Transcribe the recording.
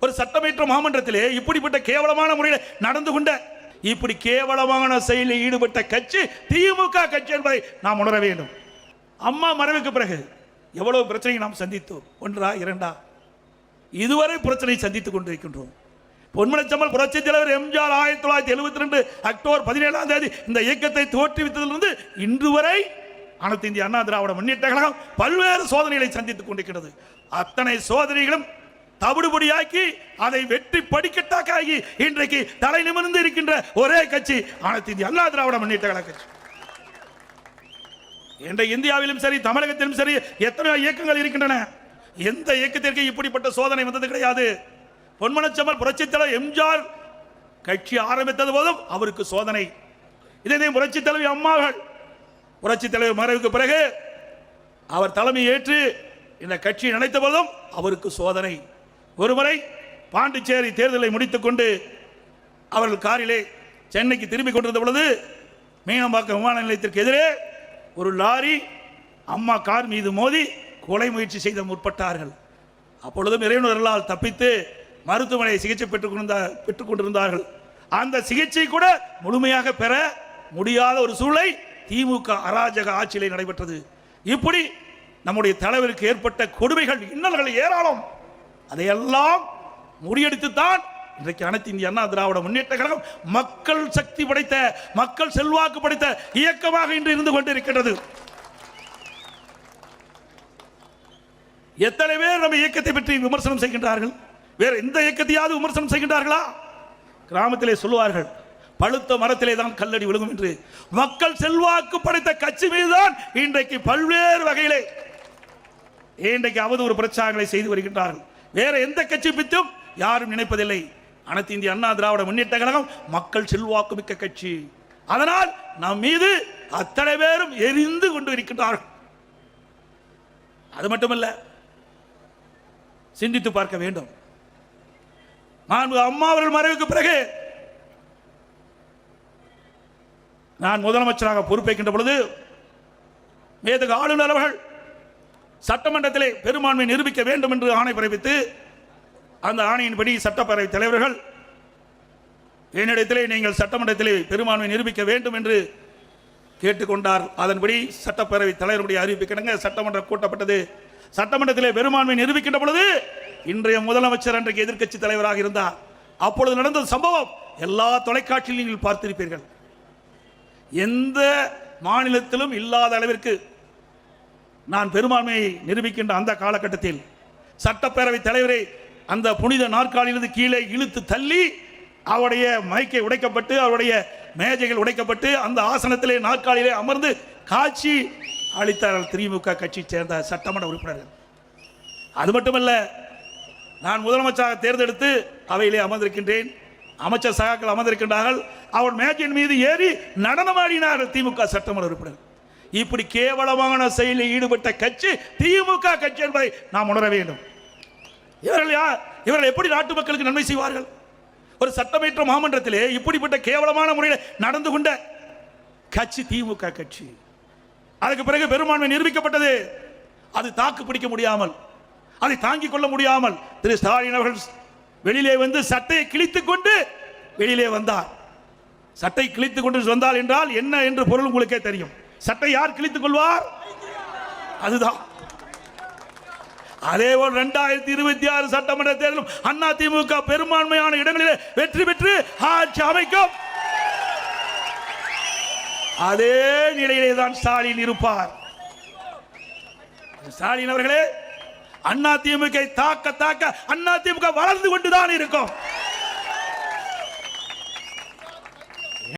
ஒரு சட்டமேற்ற மாமன்றத்திலே இப்படிப்பட்ட கேவலமான முறையில் நடந்து கொண்ட இப்படி கேவலமான செயலில் ஈடுபட்ட கட்சி திமுக கட்சி என்பதை நாம் உணர வேண்டும். அம்மா மறைவுக்கு பிறகு எவ்வளவு பிரச்சனையை நாம் சந்தித்தோம்? ஒன்றா இரண்டா? இதுவரை பிரச்சனையை சந்தித்துக் கொண்டிருக்கின்றோம். பொன்மனச்சம்மல் புரட்சித் தலைவர் எம்ஜிஆர் ஆயிரத்தி தொள்ளாயிரத்தி எழுபத்தி ரெண்டு அக்டோபர் பதினேழாம் தேதி இந்த இயக்கத்தை தோற்றுவித்ததிலிருந்து இன்று வரை அனைத்து இந்திய அண்ணா திராவிட முன்னேற்ற கழகம் பல்வேறு சோதனைகளை சந்தித்துக் கொண்டிருக்கிறது. அத்தனை சோதனைகளும் தவிடுபடியாக்கி அதை வெற்றி படிக்கட்டாக்காகி இன்றைக்கு தலை நிமிர்ந்து இருக்கின்ற ஒரே கட்சி அனைத்து இந்திய அண்ணா திராவிட முன்னேற்ற கழக கட்சி. என்ற இந்தியாவிலும் சரி தமிழகத்திலும் சரி எத்தனை இயக்கங்கள் இருக்கின்றன. எந்த இயக்கத்திற்கு இப்படிப்பட்ட சோதனை வந்தது கிடையாது. பொன்மனச்சம்மல் புரட்சித் தலைவர் எம்ஜிஆர் கட்சி ஆரம்பித்தது போதும் அவருக்கு சோதனை. இதே புரட்சித் தலைவி அம்மாகள் புரட்சித் தலைவர் மறைவுக்கு பிறகு அவர் தலைமை ஏற்று இந்த கட்சி நினைத்த போதும் அவருக்கு சோதனை. ஒருமுறை பாண்டிச்சேரி தேர்தலை முடித்துக்கொண்டு அவர்கள் காரிலே சென்னைக்கு திரும்பி கொண்டிருந்த பொழுது மீனம்பாக்கம் விமான நிலையத்திற்கு எதிரே ஒரு லாரி அம்மா கார் மீது மோதி கொலை முயற்சி செய்த முற்பட்டார்கள். அப்பொழுதும் இறைவனர்களால் தப்பித்து மருத்துவமனை சிகிச்சை பெற்றுக் கொண்டிருந்த பெற்றுக் கொண்டிருந்தார்கள். அந்த சிகிச்சை கூட முழுமையாக பெற முடியாத ஒரு சூழ்நிலை திமுக அராஜக ஆட்சியிலே நடைபெற்றது. இப்படி நம்முடைய தலைவருக்கு ஏற்பட்ட கொடுமைகள் இன்னல்கள் ஏராளம். அதையெல்லாம் முறியடித்துத்தான் இன்றைக்கு அனைத்து இந்திய அண்ணா திராவிட முன்னேற்ற கழகம் மக்கள் சக்தி படைத்த மக்கள் செல்வாக்கு படைத்த இயக்கமாக இன்று இருந்து கொண்டிருக்கின்றது. எத்தனை பேர் நம்ம இயக்கத்தை பற்றி விமர்சனம் செய்கின்றார்கள்? வேற எந்த இயக்கத்தையாவது விமர்சனம் செய்கின்றார்களா? கிராமத்திலே சொல்லுவார்கள் பழுத்த மரத்திலே தான் கல்லடி விழுகும் என்று. மக்கள் செல்வாக்கு படைத்த கட்சி மீதுதான் இன்றைக்கு பல்வேறு வகையிலே இன்றைக்கு அவதூறு பிரச்சாரங்களை செய்து வருகின்றார்கள். வேற எந்த கட்சி பித்தும் யாரும் நினைப்பதில்லை. அனைத்து இந்திய அண்ணா திராவிட முன்னேற்ற கழகம் மக்கள் செல்வாக்கு மிக்க கட்சி. அதனால் நம் மீது அத்தனை பேரும் எரிந்து கொண்டு இருக்கின்றார்கள். அது மட்டுமல்ல சிந்தித்து பார்க்க வேண்டும். நான் அம்மா அவர்கள் மறைவுக்கு பிறகு நான் முதலமைச்சராக பொறுப்பேற்கின்ற பொழுது மேதகு ஆளுநர் அவர்கள் சட்டமன்றத்திலே பெரும்பான்மை நிரூபிக்க வேண்டும் என்று ஆணை பிறப்பித்து அந்த ஆணையின்படி சட்டப்பேரவை தலைவர்கள் என்னிடத்திலே நீங்கள் சட்டமன்றத்திலே பெரும்பான்மை நிரூபிக்க வேண்டும் என்று கேட்டுக்கொண்டார். அதன்படி சட்டப்பேரவை தலைவருடைய அறிவிப்புக்கிடங்க சட்டமன்றம் கூட்டப்பட்டது. சட்டமன்றத்திலே பெரும்பான்மை நிரூபிக்கின்ற பொழுது இன்றைய முதலமைச்சர் அன்றைக்கு எதிர்க்கட்சி தலைவராக இருந்தார். அப்பொழுது நடந்த சம்பவம் எல்லா தொலைக்காட்சியிலும் நீங்கள் பார்த்திருப்பீர்கள். எந்த மாநிலத்திலும் இல்லாத அளவிற்கு நான் பெரும்பான்மையை நிரூபிக்கின்ற அந்த காலகட்டத்தில் சட்டப்பேரவை தலைவரை அந்த புனித நாற்காலியிலிருந்து கீழே இழுத்து தள்ளி அவருடைய மைக்கை உடைக்கப்பட்டு அவருடைய மேஜைகள் உடைக்கப்பட்டு அந்த ஆசனத்திலே நாற்காலியிலே அமர்ந்து காட்சி அளித்தார்கள் திமுக கட்சி சேர்ந்த சட்டமன்ற உறுப்பினர்கள். அது மட்டுமல்ல நான் முதலமைச்சராக தேர்ந்தெடுத்து அவையிலே அமர்ந்திருக்கின்றேன். அமைச்சர் சகாக்கள் அமர்ந்திருக்கின்றார்கள். அவர் மேஜையின் மீது ஏறி நடனமாடினார்கள் திமுக சட்டமன்ற உறுப்பினர் இப்படி கேவலமான செயலில் ஈடுபட்ட கட்சி திமுக கட்சி என்பதை நாம் உணர வேண்டும். இவர்கள் யார் இவர்கள் எப்படி நாட்டு மக்களுக்கு நன்மை செய்வார்கள்? ஒரு சட்டமேற்ற மாமன்றத்திலே இப்படிப்பட்ட கேவலமான முறையில் நடந்து கொண்ட கட்சி திமுக கட்சி. அதுக்கு பிறகு பெரும்பான்மை நிரூபிக்கப்பட்டது. அது தாக்கு பிடிக்க முடியாமல் அதை தாங்கிக் கொள்ள முடியாமல் திரு ஸ்டாலின் அவர்கள் வெளியிலே வந்து சட்டையை கிழித்துக் கொண்டு வெளியிலே வந்தார். சட்டை கிழித்துக் கொண்டு வந்தால் என்றால் என்ன என்று பொருள் உங்களுக்கே தெரியும். சட்டை யார் கிழித்துக் கொள்வார்? அதுதான். அதே போல் இரண்டாயிரத்தி இருபத்தி ஆறு சட்டமன்ற தேர்தலும் அண்ணா திமுக பெரும்பான்மையான இடங்களிலே வெற்றி பெற்று ஆட்சி அமைக்கும். அதே நிலையிலே தான் ஸ்டாலின் இருப்பார். ஸ்டாலின் அவர்களே அண்ணா திமுக தாக்க தாக்க அண்ணா திமுக வளர்ந்து கொண்டுதான் இருக்கும்.